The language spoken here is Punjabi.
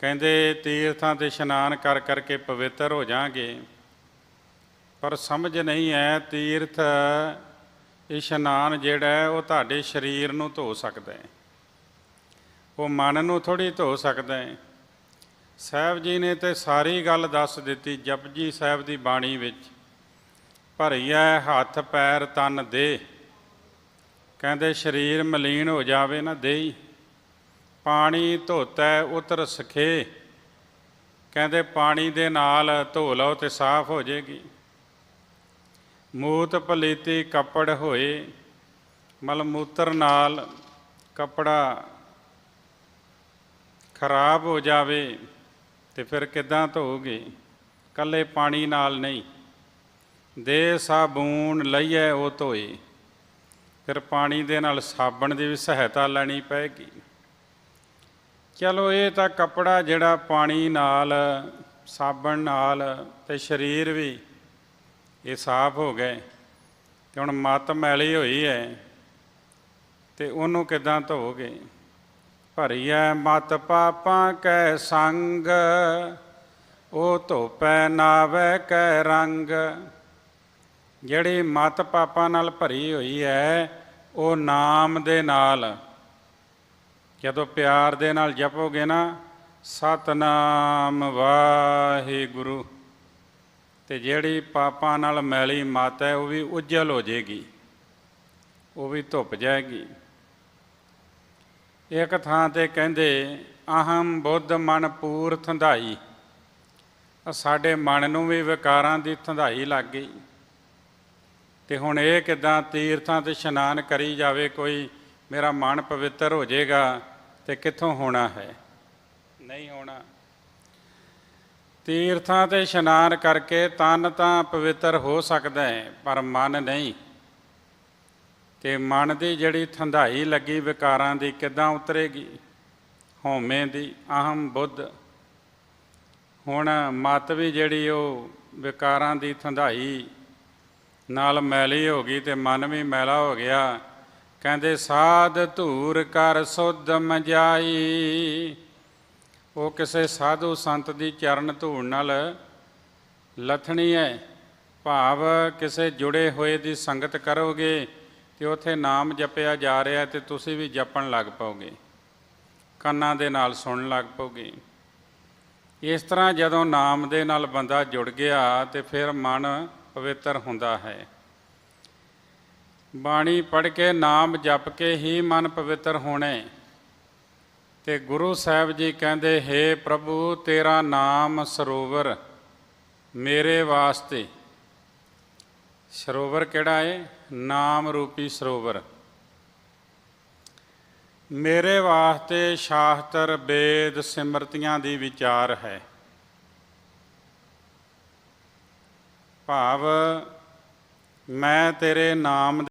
ਕਹਿੰਦੇ, ਤੀਰਥਾਂ ਤੇ ਇਸ਼ਨਾਨ ਕਰ ਕਰਕੇ ਪਵਿੱਤਰ ਹੋ ਜਾਾਂਗੇ। ਪਰ ਸਮਝ ਨਹੀਂ ਹੈ ਤੀਰਥ ਇਸ਼ਨਾਨ ਜਿਹੜਾ ਉਹ ਤੁਹਾਡੇ ਸਰੀਰ ਨੂੰ ਧੋ ਸਕਦਾ ਹੈ ਉਹ ਮਨ ਨੂੰ ਥੋੜੀ ਧੋ ਸਕਦਾ ਹੈ ਸਾਹਿਬ ਜੀ ਨੇ ਤੇ ਸਾਰੀ ਗੱਲ ਦੱਸ ਦਿੱਤੀ ਜਪਜੀ ਸਾਹਿਬ ਦੀ ਬਾਣੀ ਵਿੱਚ। ਭਰੀਐ ਹੱਥ, ਪੈਰ, ਤਨ ਦੇ ਕਹਿੰਦੇ, ਸਰੀਰ ਮਲੀਨ ਹੋ ਜਾਵੇ ਨਾ ਦੇਈ ਪਾਣੀ ਧੋਤੈ ਉਤਰ ਸਖੇ। ਕਹਿੰਦੇ ਪਾਣੀ ਦੇ ਨਾਲ ਧੋ ਲਓ ਤੇ ਸਾਫ਼ ਹੋ ਜਾਏਗੀ ਮੂਤ ਪਲੀਤੀ ਕੱਪੜ ਹੋਏ ਮਲ ਮੂਤਰ ਨਾਲ ਕੱਪੜਾ ਖਰਾਬ ਹੋ ਜਾਵੇ ਤੇ ਫਿਰ ਕਿਦਾਂ ਧੋਗੇ ਕੱਲੇ ਪਾਣੀ ਨਾਲ ਨਹੀਂ। ਦੇ ਸਾਬੂਨ ਲਈਏ ਉਹ ਧੋਏ, ਫਿਰ ਪਾਣੀ ਦੇ ਨਾਲ ਸਾਬਣ ਦੀ ਵੀ ਸਹਾਇਤਾ ਲੈਣੀ ਪਏਗੀ। ਚਲੋ ਇਹ ਤਾਂ ਕੱਪੜਾ ਜਿਹੜਾ ਪਾਣੀ ਨਾਲ, ਸਾਬਣ ਨਾਲ ਤੇ ਸਰੀਰ ਵੀ ਇਹ ਸਾਫ਼ ਹੋ ਗਏ ਤੇ ਹੁਣ ਮਤ ਮੈਲੀ ਹੋਈ ਹੈ ਤੇ ਉਹਨੂੰ ਕਿਦਾਂ ਧੋਗੇ ਭਰੀਐ ਮਤ ਪਾਪਾਂ ਕੈ ਸੰਗ, ਉਹ ਧੋਪੈ ਨਾਵੇ ਕੈ ਰੰਗ। ਜਿਹੜੀ ਮਤ ਪਾਪਾਂ ਨਾਲ ਭਰੀ ਹੋਈ ਹੈ, ਉਹ ਨਾਮ ਦੇ ਨਾਲ ਜਦੋਂ ਪਿਆਰ ਦੇ ਨਾਲ ਜਪੋਗੇ ਨਾ, ਸਤਨਾਮ ਵਾਹਿਗੁਰੂ। ਤੇ ਜਿਹੜੀ ਪਾਪਾਂ ਨਾਲ ਮੈਲੀ ਮਤ ਹੈ, ਉਹ ਵੀ ਉਜਲ ਹੋ ਜਾਏਗੀ। ਉਹ ਵੀ ਧੁੱਪ ਜਾਏਗੀ। ਇੱਕ ਥਾਂ ਤੇ ਕਹਿੰਦੇ, ਅਹੰ ਬੁੱਧ ਮਨ ਪੂਰ ਥੰਧਾਈ ਸਾਡੇ ਮਨ ਨੂੰ ਵੀ ਵਿਕਾਰਾਂ ਦੀ ਥੰਧਾਈ ਲੱਗ ਗਈ। ਤੇ ਹੁਣ ਇਹ ਕਿਦਾਂ ਤੀਰਥਾਂ ਤੇ ਇਸ਼ਨਾਨ ਕਰੀ ਜਾਵੇ, ਕੋਈ ਮੇਰਾ ਮਨ ਪਵਿੱਤਰ ਹੋ ਜਾਏਗਾ ਤੇ ਕਿੱਥੋਂ ਹੋਣਾ ਹੈ? ਨਹੀਂ ਹੋਣਾ। ਤੀਰਥਾਂ ਤੇ ਇਸ਼ਨਾਨ ਕਰਕੇ ਤਨ ਤਾਂ ਪਵਿੱਤਰ ਹੋ ਸਕਦਾ ਹੈ, ਪਰ ਮਨ ਨਹੀਂ। ਤੇ ਮਨ ਦੀ ਜਿਹੜੀ ਥੰਧਾਈ ਲੱਗੀ ਵਿਕਾਰਾਂ ਦੀ ਕਿਦਾਂ ਉਤਰੇਗੀ? ਹਉਮੈ ਦੀ ਅਹਮ ਬੁੱਧ। ਹੁਣ ਮਤ ਵੀ ਜਿਹੜੀ ਉਹ ਵਿਕਾਰਾਂ ਦੀ ਥੰਧਾਈ ਨਾਲ ਮੈਲੀ ਹੋ ਗਈ ਤੇ ਮਨ ਵੀ ਮੈਲਾ ਹੋ ਗਿਆ। ਕਹਿੰਦੇ, ਸਾਧ ਧੂਰ ਕਰ ਸੁਧ ਮਜਾਈ। ਉਹ ਕਿਸੇ ਸਾਧੂ ਸੰਤ ਦੀ ਚਰਨ ਧੂੜ ਨਾਲ ਲਥਣੀ ਹੈ। ਭਾਵ ਕਿਸੇ ਜੁੜੇ ਹੋਏ ਦੀ ਸੰਗਤ ਕਰੋਗੇ ਤੇ ਉਥੇ ਨਾਮ ਜਪਿਆ ਜਾ ਰਿਹਾ ਤੇ ਤੁਸੀਂ ਵੀ ਜਪਣ ਲੱਗ ਪਾਓਗੇ। ਕੰਨਾਂ ਦੇ ਨਾਲ ਸੁਣਨ ਲੱਗ ਪਾਓਗੇ। ਇਸ ਤਰ੍ਹਾਂ ਜਦੋਂ ਨਾਮ ਦੇ ਨਾਲ ਬੰਦਾ ਜੁੜ ਗਿਆ ਤੇ ਫਿਰ ਮਨ ਪਵਿੱਤਰ ਹੁੰਦਾ ਹੈ। ਬਾਣੀ ਪੜ੍ਹ ਕੇ ਨਾਮ ਜਪ ਕੇ ਹੀ ਮਨ ਪਵਿੱਤਰ ਹੋਣੇ। ਤੇ ਗੁਰੂ ਸਾਹਿਬ ਜੀ ਕਹਿੰਦੇ हे ਪ੍ਰਭੂ, ਤੇਰਾ ਨਾਮ ਸਰੋਵਰ, ਮੇਰੇ ਵਾਸਤੇ। ਸਰੋਵਰ ਕਿਹੜਾ ਹੈ ਨਾਮ ਰੂਪੀ ਸਰੋਵਰ। ਮੇਰੇ ਵਾਸਤੇ ਸ਼ਾਸਤਰ, ਵੇਦ, ਸਿਮਰਤੀਆਂ ਦੀ ਵਿਚਾਰ ਹੈ। ਭਾਵ ਮੈਂ ਤੇਰੇ ਨਾਮ